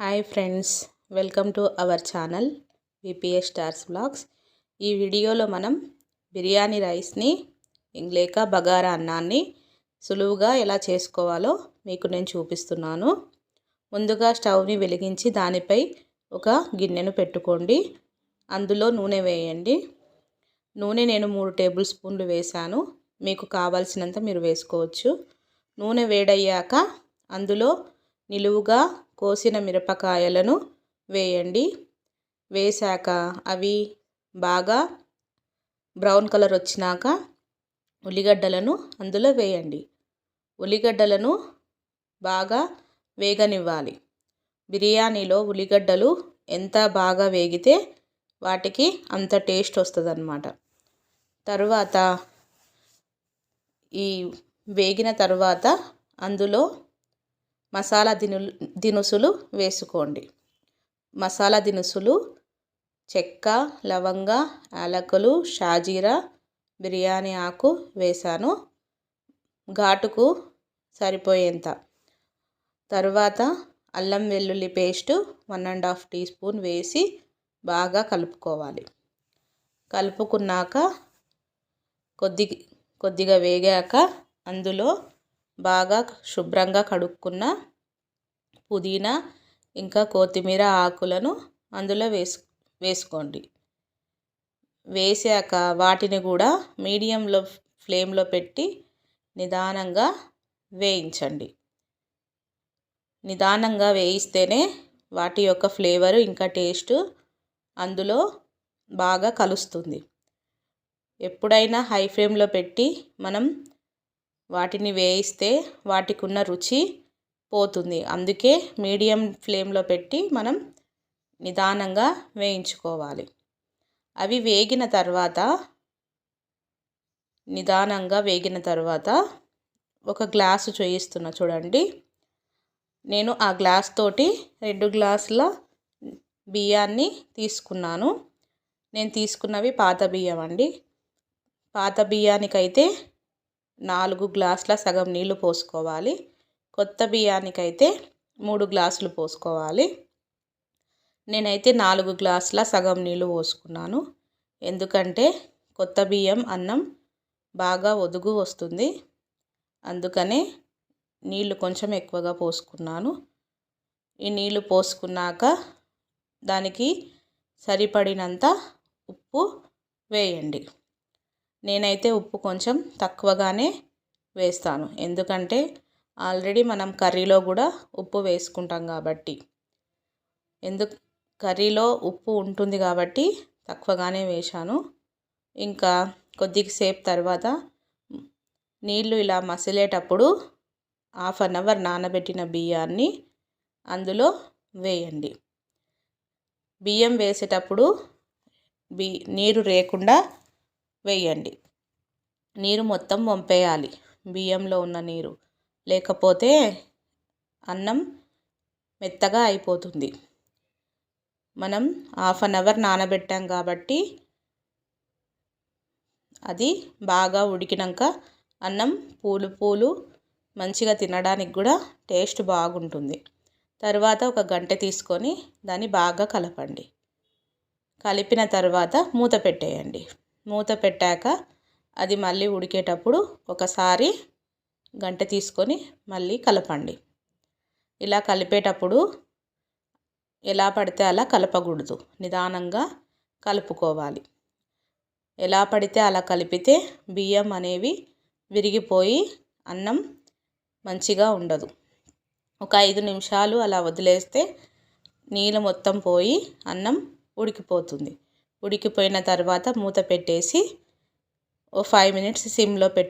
Hi friends welcome to our channel VPS stars blogs. ఈ వీడియోలో మనం బిర్యానీ రైస్ని లేక బగారా అన్నాన్ని సులువుగా ఎలా చేసుకోవాలో మీకు నేను చూపిస్తున్నాను. ముందుగా స్టవ్ని వెలిగించి దానిపై ఒక గిన్నెను పెట్టుకోండి. అందులో నూనె వేయండి. నూనె నేను మూడు టేబుల్ స్పూన్లు వేశాను. మీకు కావాల్సినంత మీరు వేసుకోవచ్చు. నూనె వేడయ్యాక అందులో నిలువుగా కోసిన మిరపకాయలను వేయండి. వేశాక అవి బాగా బ్రౌన్ కలర్ వచ్చినాక ఉల్లిగడ్డలను అందులో వేయండి. ఉల్లిగడ్డలను బాగా వేగనివ్వాలి. బిర్యానీలో ఉల్లిగడ్డలు ఎంత బాగా వేగితే వాటికి అంత టేస్ట్ వస్తుంది అన్నమాట ఈ వేగిన తర్వాత అందులో మసాలా దిను దినుసులు వేసుకోండి. మసాలా దినుసులు చెక్క లవంగ యాలకులు షాజీరా బిర్యానీ ఆకు వేసాను. ఘాటుకు సరిపోయేంత. తర్వాత అల్లం వెల్లుల్లి paste one and half teaspoon వేసి బాగా కలుపుకోవాలి. కలుపుకున్నాక కొద్ది కొద్దిగా వేగాక అందులో బాగా శుభ్రంగా కడుక్కున్న పుదీనా ఇంకా కొత్తిమీర ఆకులను అందులో వేసు వేసుకోండి. వేసాక వాటిని కూడా మీడియంలో ఫ్లేమ్లో పెట్టి నిదానంగా వేయించండి. నిదానంగా వేయిస్తేనే వాటి యొక్క ఫ్లేవర్ ఇంకా టేస్ట్ అందులో బాగా కలుస్తుంది. ఎప్పుడైనా హై ఫ్లేమ్లో పెట్టి మనం వాటిని వేయిస్తే వాటికి ఉన్న రుచి పోతుంది. అందుకే మీడియం ఫ్లేమ్లో పెట్టి మనం నిదానంగా వేయించుకోవాలి. అవి వేగిన తర్వాత నిదానంగా వేగిన తర్వాత ఒక గ్లాసు చేయిస్తున్నా చూడండి. నేను ఆ గ్లాస్ తోటి రెండు గ్లాసుల బియ్యాన్ని తీసుకున్నాను. నేను తీసుకున్నవి పాత బియ్యం అండి. పాత బియ్యానికైతే నాలుగు గ్లాసుల సగం నీళ్ళు పోసుకోవాలి. కొత్త బియ్యానికైతే మూడు గ్లాసులు పోసుకోవాలి. నేనైతే నాలుగు గ్లాసుల సగం నీళ్ళు పోసుకున్నాను. ఎందుకంటే కొత్త బియ్యం అన్నం బాగా ఒదుగు వస్తుంది. అందుకనే నీళ్ళు కొంచెం ఎక్కువగా పోసుకున్నాను. ఈ నీళ్ళు పోసుకున్నాక దానికి సరిపడినంత ఉప్పు వేయండి. నేనైతే ఉప్పు కొంచెం తక్కువగానే వేస్తాను. ఎందుకంటే ఆల్రెడీ మనం కర్రీలో కూడా ఉప్పు వేసుకుంటాం కాబట్టి. ఎందుకు కర్రీలో ఉప్పు ఉంటుంది కాబట్టి తక్కువగానే వేశాను. ఇంకా కొద్దిసేపు తర్వాత నీళ్ళు ఇలా మసిలేటప్పుడు హాఫ్ అన్ అవర్ నానబెట్టిన బియ్యాన్ని అందులో వేయండి. బియ్యం వేసేటప్పుడు బి నీరు లేకుండా వేయండి. నీరు మొత్తం వంపేయాలి. బియ్యంలో ఉన్న నీరు. లేకపోతే అన్నం మెత్తగా అయిపోతుంది. మనం హాఫ్ అన్ అవర్ నానబెట్టాం కాబట్టి అది బాగా ఉడికినాక అన్నం పూలు పూలు మంచిగా తినడానికి కూడా టేస్ట్ బాగుంటుంది. తర్వాత ఒక గంట తీసుకొని దాన్ని బాగా కలపండి. కలిపిన తర్వాత మూత పెట్టేయండి. మూత పెట్టాక అది మళ్ళీ ఉడికేటప్పుడు ఒకసారి గంట తీసుకొని మళ్ళీ కలపండి. ఇలా కలిపేటప్పుడు ఎలా పడితే అలా కలపకూడదు. నిదానంగా కలుపుకోవాలి. ఎలా పడితే అలా కలిపితే బియ్యం అనేవి విరిగిపోయి అన్నం మంచిగా ఉండదు. ఒక ఐదు నిమిషాలు అలా వదిలేస్తే నీళ్ళు మొత్తం పోయి అన్నం ఉడికిపోతుంది. ఉడికిపోయిన తర్వాత మూత పెట్టేసి ఓ ఫైవ్ మినిట్స్ సిమ్లో పెట్టి